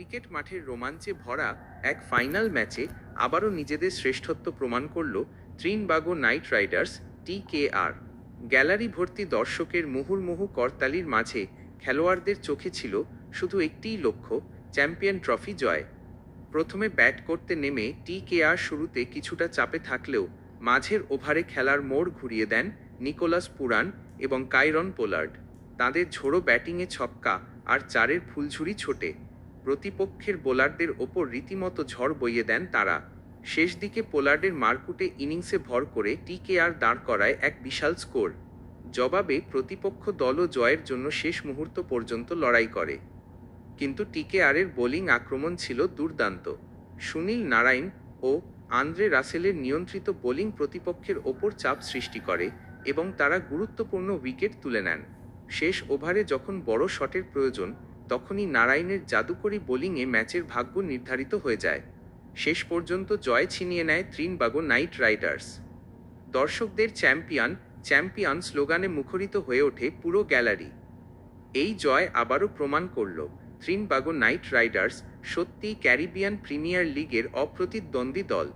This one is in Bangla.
ক্রিকেট মাঠের রোমাঞ্চে ভরা এক ফাইনাল ম্যাচে আবারও নিজেদের শ্রেষ্ঠত্ব প্রমাণ করল Trinbago Knight Riders, T K R. Gallery ভর্তি দর্শকের মুহুর্মুহু করতালির মাঝে খেলোয়াড়দের চোখে ছিল শুধু একটিই লক্ষ্য, চ্যাম্পিয়ন ট্রফি জয়। প্রথমে ব্যাট করতে নেমে টি কে আর শুরুতে কিছুটা চাপে থাকলেও মাঝের ওভারে খেলার মোড় ঘুরিয়ে দেন নিকোলাস পুরান এবং কাইরন পোলার্ড। তাদের ঝোড়ো ব্যাটিংয়ে ছক্কা আর চারের ফুলঝুরি ছোটে। প্রতিপক্ষের বোলারদের ওপর রীতিমতো ঝড় বইয়ে দেন তারা। শেষ দিকে পোলার্ডের মারকুটে ইনিংসে ভর করে টিকে আর দাঁড় করায় এক বিশাল স্কোর। জবাবে প্রতিপক্ষ দলও জয়ের জন্য শেষ মুহূর্ত পর্যন্ত লড়াই করে। কিন্তু টিকে আরের বোলিং আক্রমণ ছিল দুর্দান্ত। সুনীল নারায়ণ ও আন্দ্রে রাসেলের নিয়ন্ত্রিত বোলিং প্রতিপক্ষের ওপর চাপ সৃষ্টি করে এবং তারা গুরুত্বপূর্ণ উইকেট তুলে নেন। শেষ ওভারে যখন বড় শটের প্রয়োজন তখনই নারায়ণের জাদুকরী বোলিংয়ে ম্যাচের ভাগ্য নির্ধারিত হয়ে যায়। শেষ পর্যন্ত জয় ছিনিয়ে নেয় ত্রিনবাগো নাইট রাইডার্স। দর্শকদের চ্যাম্পিয়ন চ্যাম্পিয়ন স্লোগানে মুখরিত হয়ে ওঠে পুরো গ্যালারি। এই জয় আবারও প্রমাণ করল, ত্রিনবাগো নাইট রাইডার্স সত্যিই ক্যারিবিয়ান প্রিমিয়ার লিগের অপ্রতিদ্বন্দ্বী দল।